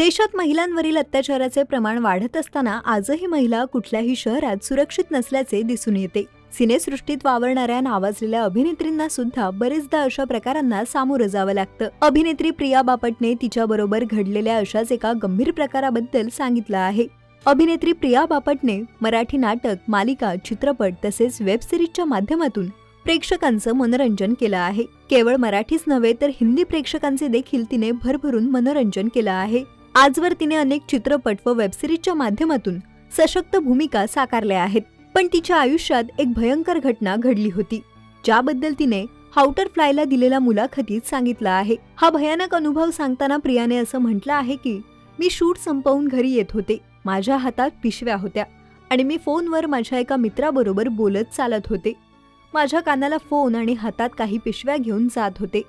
देशात महिलांवरील अत्याचाराचे प्रमाण वाढत असताना आजही महिला कुठल्याही शहरात सुरक्षित नसल्याचे दिसून येते. सिनेसृष्टीत वावरणाऱ्या नावाजलेल्या अभिनेत्रींना सुद्धा बरेचदा अशा प्रकारांना सामोरं जावं लागतं. अभिनेत्री प्रिया बापटने तिच्याबरोबर घडलेल्या अशाच एका गंभीर प्रकाराबद्दल सांगितलं आहे. अभिनेत्री प्रिया बापटने मराठी नाटक मालिका चित्रपट तसेच वेब सिरीजच्या माध्यमातून प्रेक्षकांचं मनोरंजन केलं आहे. केवळ मराठीच नव्हे तर हिंदी प्रेक्षकांचे देखील तिने भरभरून मनोरंजन केलं आहे. आजवर तिने अनेक चित्रपट व वेबसिरीजच्या माध्यमातून सशक्त भूमिका साकारल्या आहेत. पण तिच्या आयुष्यात एक भयंकर घटना घडली होती. ज्याबद्दल तिने हाउटर फ्लायला दिलेल्या मुलाखतीत सांगितलं आहे. हा भयानक अनुभव सांगताना प्रियाने असं म्हटलं आहे की मी शूट संपवून घरी येत होते. माझ्या हातात पिशव्या होत्या आणि मी फोनवर माझ्या एका मित्राबरोबर बोलत चालत होते. माझ्या कानाला फोन आणि हातात काही पिशव्या घेऊन जात होते.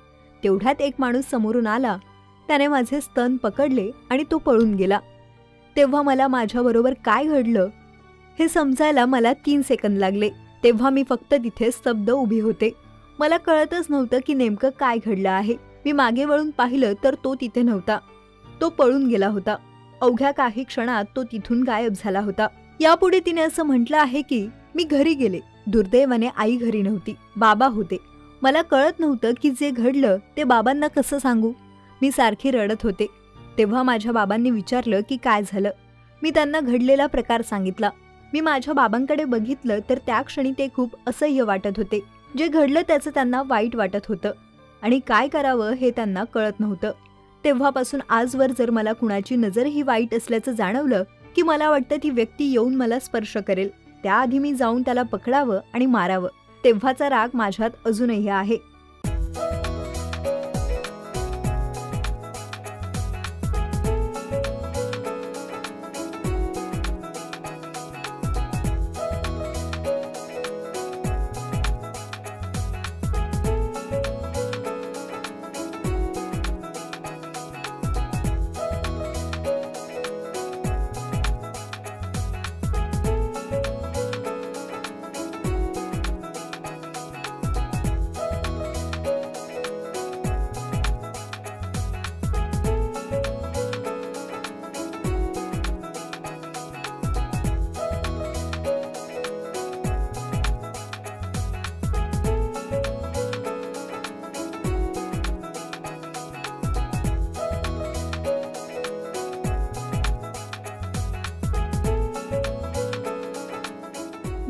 तेवढ्यात एक माणूस समोरून आला त्याने माझे स्तन पकडले आणि तो पळून गेला. तेव्हा मला माझ्याबरोबर काय घडलं? हे समजायला मला तीन सेकंद लागले. तेव्हा मी फक्त तिथे स्तब्ध उभी होते. मला कळतच नव्हतं की नेमकं काय घडलं आहे. मी मागे वळून पाहिलं तर तो तिथे नव्हता. तो पळून गेला होता. अवघ्या काही क्षणात तो तिथून गायब झाला होता. यापुढे तिने असं म्हटलं आहे की मी घरी गेले. दुर्दैवाने आई घरी नव्हती. बाबा होते. मला कळत नव्हतं की जे घडलं ते बाबांना कसं सांगू? मी सारखी रडत होते. तेव्हा माझ्या बाबांनी विचारलं की काय झालं? मी त्यांना घडलेला प्रकार सांगितला. मी माझ्या बाबांकडे बघितलं तर त्या क्षणी ते खूप असह्य वाटत होते. जे घडलं त्याचं त्यांना वाईट वाटत होतं. आणि काय करावं हे त्यांना कळत नव्हतं. तेव्हापासून आजवर जर मला कुणाची नजरही वाईट असल्याचं जाणवलं की मला वाटतं ती व्यक्ती येऊन मला स्पर्श करेल. त्याआधी मी जाऊन त्याला पकडावं आणि मारावं. तेव्हाचा राग माझ्यात अजूनही आहे.